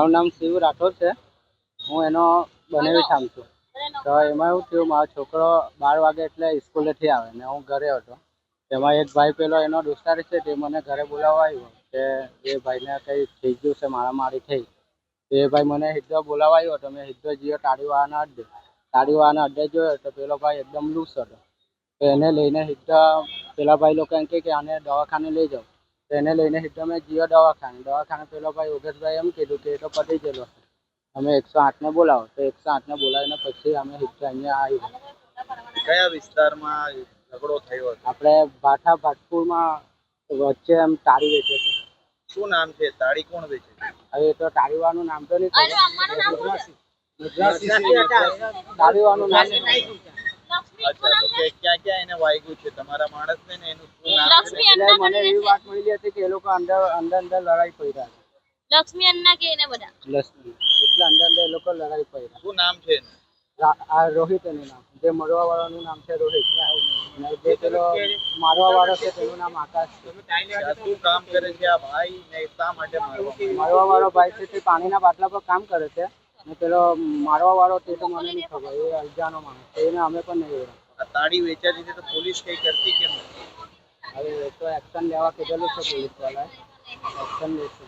મારું નામ શિવ રાઠોડ છે. હું એનો બનેવી શામ છું. તો એમાં એવું થયું, મારો છોકરો બાર વાગે એટલે સ્કૂલેથી આવે ને હું ઘરે હતો. એમાં એક ભાઈ પેલો એનો દોસ્તાર છે, તે મને ઘરે બોલાવવા આવ્યો કે એ ભાઈને કંઈ થઈ ગયું છે મારામારી થઈ. તો એ ભાઈ મને સીધો બોલાવવા આવ્યો તો મેં સીધો જીઓ તાળીવાળાના અડ્ડે. તાળીવાળાના અડ્ડે જોયો તો પેલો ભાઈ એકદમ લૂસ હતો. તો એને લઈને સીધા પેલા ભાઈ લોકો એમ કે આને દવાખાને લઈ જાઓ. તો એને લઈને સીધો મેં ગયો દવાખાને. દવાખાને પેલો ભાઈ યોગેશભાઈ એમ કીધું કે એ તો પતી ગયેલો. અમે એકસો આઠને બોલાવો. તો એકસો આઠને બોલાવીને પછી અમે સીધો અહીંયા આવી કયા વિસ્તારમાં ઝઘડો થયો હતો? આપણે ભાઠા ભાટપુરમાં વચ્ચે એમ તાળી વેચે છે. શું નામ છે? તાળી કોણ વેચે છે? હવે એ તો તાળીવાનું નામ તો નહીં તાળીવાનું નામ અચ્છા તો કે ક્યાં ક્યાં એને વાગ્યું છે? તમારા માણસને ને એનું શું નામ છે? લક્ષ્મી એટલે અન્ના મને એવી વાત મળી હતી કે એ લોકો અંદર અંદર અંદર લડાઈ પડ્યા લક્ષ્મી અન્ના કે એને બધા? લક્ષ્મી. એટલે અંદર અંદર એ લોકો લડાઈ પડ્યા શું નામ છે એનું? રા- આ રોહિત એનું નામ. જે મરવા વાળાનું નામ છે રોહિત. અને જે પેલો મારવા વાળો છે તેનું નામ આકાશ છે. આ શું કામ કરે છે? આ ભાઈ ને શા માટે મારવા મારવા વાળો ભાઈ છે તે પાણીના બાટલા પર કામ કરે છે. અને પેલો મારવા વાળો તે તો મને નહીં ખબર એ અજાણો માણસ એને અમે પણ નહીં ઓળખ તાળી વેચાતી છે તો પોલીસ કઈ કરતી કેમ હવે એ તો એક્શન લેવા કીધેલું છે પોલીસ વાળાએ. એક્શન લેશે.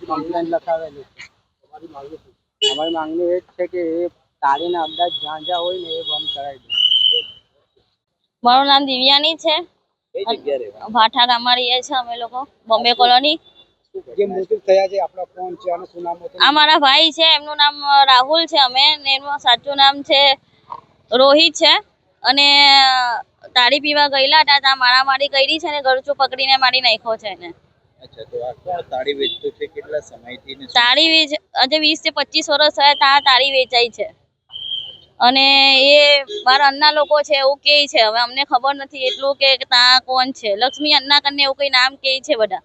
કમ્પ્લેન લખાવેલી છે. અમારી માંગણી છે. અમારી માંગણી એ જ છે કે એ તાળીના અંદાજ જ્યાં જ્યાં હોય ને એ બંધ કરાવી દે. મારું નામ દિવ્યાની છે. ભાઠા ગામમાં રહીએ છીએ અમે લોકો બોમ્બે કોલોની. જે મોટિવ થયા છે આપણા કોણ છે અને શું નામ હતું આ મારા ભાઈ છે એમનું નામ રાહુલ છે અમે ને એનું સાચું નામ છે રોહિત છે. અને તાળી પીવા ગયેલા હતા ત્યાં મારામારી કરી છે ને ગળચું પકડીને મારી નાખ્યો છે એને. તાળી વેચતું છે? કેટલા સમયથી તાળી વેચ આજે વીસથી પચીસ વર્ષ થયા ત્યાં તાળી વેચાઈ છે. અને એ મારા અન્ના લોકો છે એવું કહે છે હવે અમને ખબર નથી એટલું કે ત્યાં કોણ છે. લક્ષ્મી અન્ના કરીને એવું કઈ નામ કે છે બધા.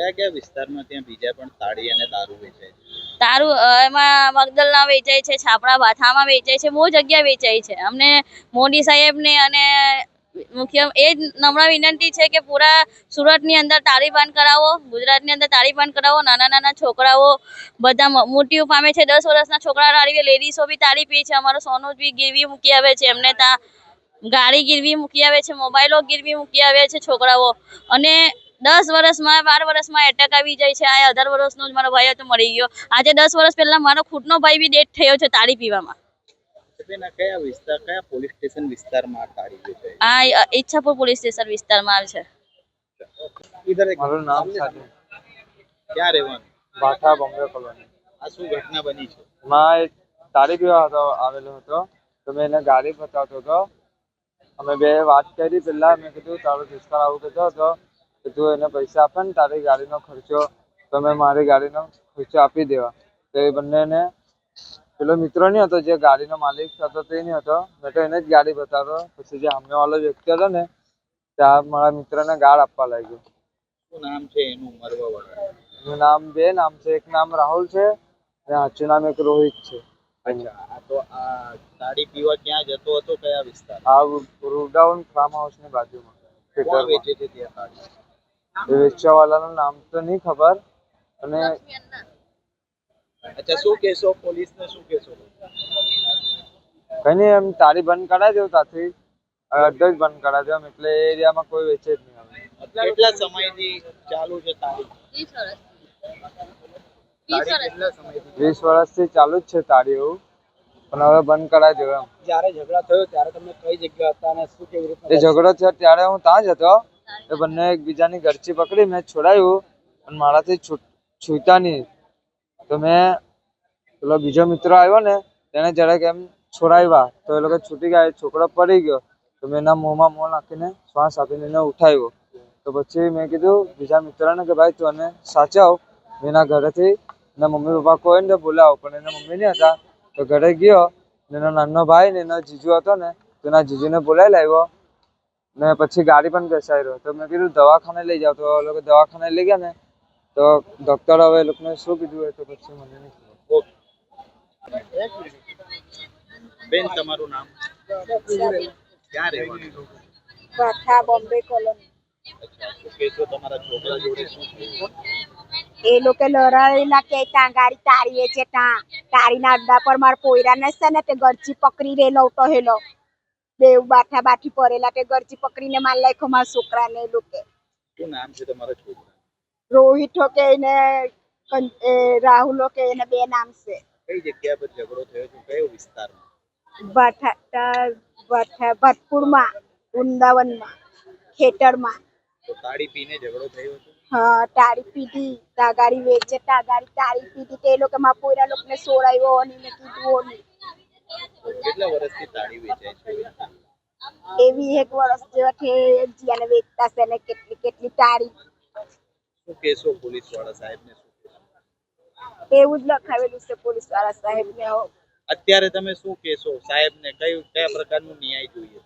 કયા કયા વિસ્તારમાં ત્યાં બીજા પણ સાડી અને દારૂ વેચાય છે? તારું એમાં મગદલના વેચાય છે છાપરા ભાથામાં વેચાય છે, બહુ જગ્યા વેચાય છે. અમને મોદી સાહેબને અને મુખ્ય, એ જ નમ્ર વિનંતી છે કે પૂરા સુરતની અંદર તાળીબાન કરાવો, ગુજરાતની અંદર તાળી બંધ કરાવો, નાના નાના છોકરાઓ, બધા મોટી પામે છે, દસ વર્ષના છોકરા તાળી લેડીઝો બી તાળી પીએ છે, અમારો સોનું બી ગીરવી મૂકી આવે છે, એમને ત્યાં ગાડી ગીરવી મૂકી આવે છે, મોબાઈલો ગીરવી મૂકી આવે છે, છોકરાઓ. અને દસ વર્ષમાં બાર વર્ષમાં એટેક આવી જાય છે. આ અઢાર વર્ષનો જ મારો ભાઈ હતો મળી ગયો. આજે દસ વર્ષ પહેલા મારો ખુદનો ભાઈ બી ડેથ થયો છે તાળી પીવામાં. તો બેન આ કયા વિસ્તાર કયા પોલીસ સ્ટેશન વિસ્તારમાં આ તાળી વેચાય આ અ, ઈચ્છાપુર પોલીસ સ્ટેશન વિસ્તારમાં આવે છે. મારું નામ ક્યાં રહેવાનું? Bhatha Bombay colony. આ શું ઘટના બની છે? માં એક તારી પીવા હતો આવેલો હતો. તો મેં એને ગાડી બતાવતો હતો. અમે બે વાત કરી. પહેલા મેં કીધું તારો દુષ્કાળ આવું કીધો હતો. તું એને પૈસા આપે ને તારી ગાડીનો ખર્ચો તમે મારી ગાડીનો ખર્ચો આપી દેવા તો એ બંનેને પેલો મિત્ર નહીં હતો જે ગાડીનો માલિક હતો તે નહીં હતો મેં તો એને જ ગાડી બતાવતો પછી જે સામેવાળો વ્યક્તિ હતો ને ત્યાં મારા મિત્રને ગાળ આપવા લાગ્યો શું નામ છે એનું મરવાવાળા એનું નામ બે નામ છે એક નામ રાહુલ છે અને સાચું નામ એક રોહિત છે અચ્છા આ તો આ તાળી પીવા ક્યાં જતો હતો કયા વિસ્તાર આ રૂડાઉન ફાર્મ હાઉસની બાજુમાં વેચે છે ત્યાં તાળી એ વેચવાવાળાનું નામ તો નહીં ખબર અને અચ્છા શું કહેશો? પોલીસને શું કહેશો? કઈ નહીં એમ તારી બંધ કરાવી દેવું ત્યાંથી અડધો જ બંધ કરાવી દેવું એટલે એ એરિયામાં કોઈ વેચે જ નહીં હવે. કેટલા સમયથી ચાલુ છે તારી વીસ વર્ષ તાળી વીસ વર્ષથી ચાલુ જ છે તારી એવું પણ હવે બંધ કરાવી દેવું એમ. જ્યારે ઝઘડા થયો ત્યારે તમે કઈ જગ્યા હતા અને શું કેવી રીતે એ ઝઘડો થયો ત્યારે હું ત્યાં જ હતો. એ બંને એકબીજાની ગરચી પકડી મેં છોડાયું પણ મારાથી છૂટ નહીં. તો મેં પેલો બીજો મિત્ર આવ્યો ને તેને જરાક એમ છોડાવ્યા. તો એ લોકો છૂટી ગયા છોકરો પડી ગયો. તો મેં એના મોંમાં મોં નાખીને શ્વાસ આપીને એને ઉઠાવ્યો. તો પછી મેં કીધું બીજા મિત્રને કે ભાઈ તું એને સાચવ. મેં એના ઘરેથી એના મમ્મી પપ્પા કોઈ ને બોલાવો, પણ એના મમ્મી નહીં હતા. તો ઘરે ગયો એનો નાનો ભાઈ ને એનો જીજુ હતો ને, તો એના જીજુને બોલાવી લાવ્યો ને પછી ગાડી પણ બેસાડ્યો તો મેં કીધું દવાખાને લઈ જાઓ. તો લોકો દવાખાને લઈ ગયા ને તો ડૉક્ટર હવે લોકોને શું કીધું હોય તો પછી મને નહીં ખબર. બેન તમારું નામ? ક્યાં રહેવાનું? Bhatha Bombay colony. એ લોકો લડાયેલા કે ત્યાં ગાડી તારીએ છે ત્યાં. તારીના અડ્ડા પર મારા પોયરાને છે ને તે ગરચી પકડી રેલો તો હેલો. બેવ બાઠા બાઠી પડેલા તે ગરચી પકડીને માર લાખ્યો મારા છોકરાને ને લોકો. શું નામ છે તમારા છોકરા રોહિત હો કે એને રાહુલ કે એને બે નામ છે. કઈ જગ્યા પર ઝઘડો થયો છે? કયો વિસ્તારમાં? ભઠા ભઠા ભટપુરમાં વૃંદાવનમાં ખેતરમાં. તો તાળી પીને ઝઘડો થયો છે હા તાળી પીધી તાગાડી વેચે તાગાડી તારી પીધી. તે લોકો માં પોયરા લોકોને સોડાયો અને ને કીધું નહીં કેટલા વર્ષથી તાળી વેચાય છે? એવી એક વર્ષ જેવા છે જીયાને વેચતા છે ને કેટલી કેટલી તાળી. શું કેસો પોલીસવાળા સાહેબ ને એવું જ લખાવેલું છે પોલીસવાળા સાહેબ ને અત્યારે તમે શું કેસો સાહેબ ને કયું કયા પ્રકારનું ન્યાય જોઈએ?